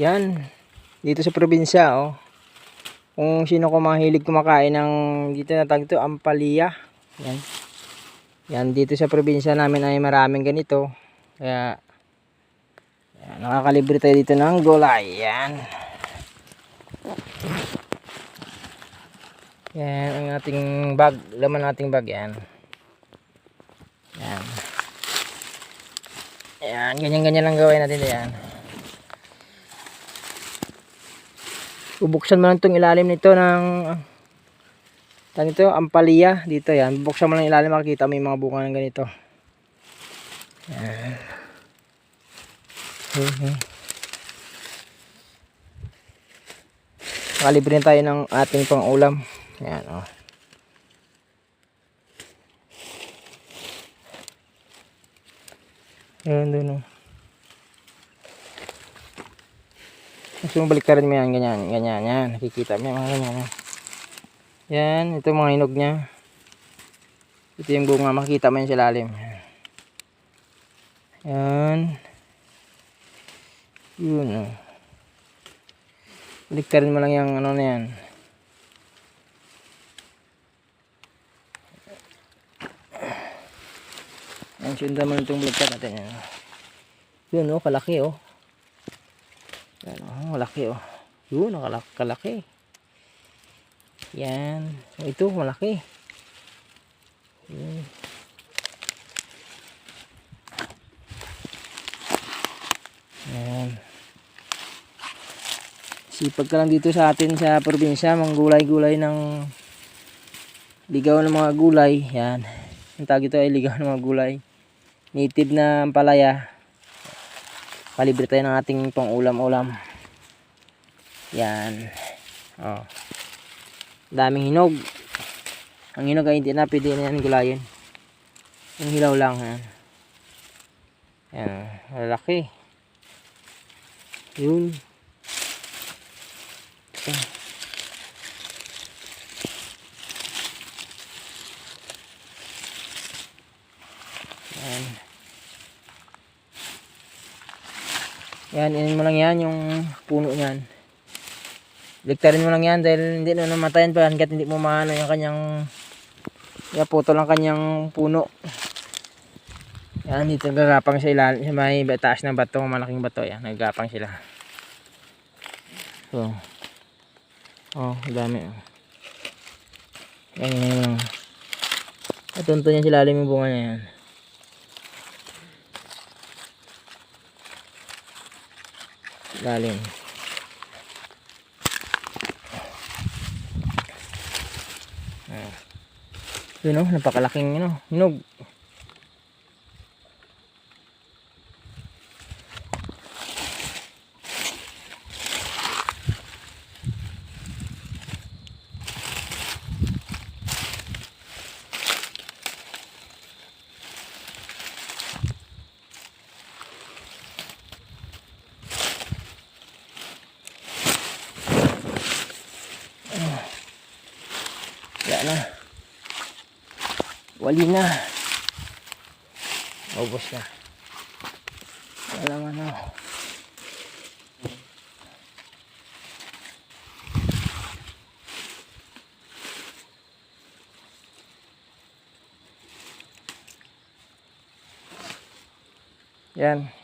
Yan. Dito sa probinsya, oh. Kung sino ko mahilig kumakain ng dito na tag to, ampalia. Yan. Yan, dito sa probinsya namin ay maraming ganito. Kaya, yan, nakakalibre tayo dito ng gulay. Yan. Yan ang ating bag. Laman nating bag yan. Yan. Yan, ganyan-ganyan lang gawin natin yan. Bubuksan mo lang itong ilalim nito ng tang ito, ampalia dito yan. Bubuksan mo lang ilalim makikita yung mga bunga ng ganito. Yan. Mhm. Nakalibre na tayo ng ating pang ulam. Yan oh. Ayan doon oh. Gusto mo baliktarin mo yan, ganyan, ganyan, yan. Nakikita mo yan, mga ganyan. Yan, yan ito mga hinog niya. Ito yung bunga, makikita mo yan sa lalim. Yan. Yun, oh. Baliktarin mo lang yung ano na yan. Yan, sundan mo itong baliktar natin yan. Oh, kalaki, oh. Yan, oh, malaki oh. Yun, nakalaki, kalaki. Yan. Oh, ito, malaki. Yan. Yan. Sipag ka lang dito sa atin sa probinsya, manggulay-gulay ng ligaw ng mga gulay. Yan. Ang tawag ito ay ligaw ng mga gulay. Native na palaya palibre tayo ng ating pang ulam-ulam. Yan. Oh. daming hinog. Ang hinog ay hindi na pwede na yan gulayin. Yung hilaw lang yan yan lalaki yun. Ito Yan, inin mo lang yan, yung puno niyan. Liktarin mo lang yan dahil hindi na namatayan pa hanggat hindi mo maano yung kanyang yaputo lang kanyang puno. Yan, dito gagapang sa ilalim, sa may taas ng bato, malaking bato. Yan, nagagapang sila. So, oh, dami. oh. Yan, yan, yan. Natunto niya sila ilalim yung bunga niya yan. Lalim. Ah. Yun o, napakalaking yun o, hinog. Na. Wali na. Ubos na. Wala nga na. Yan.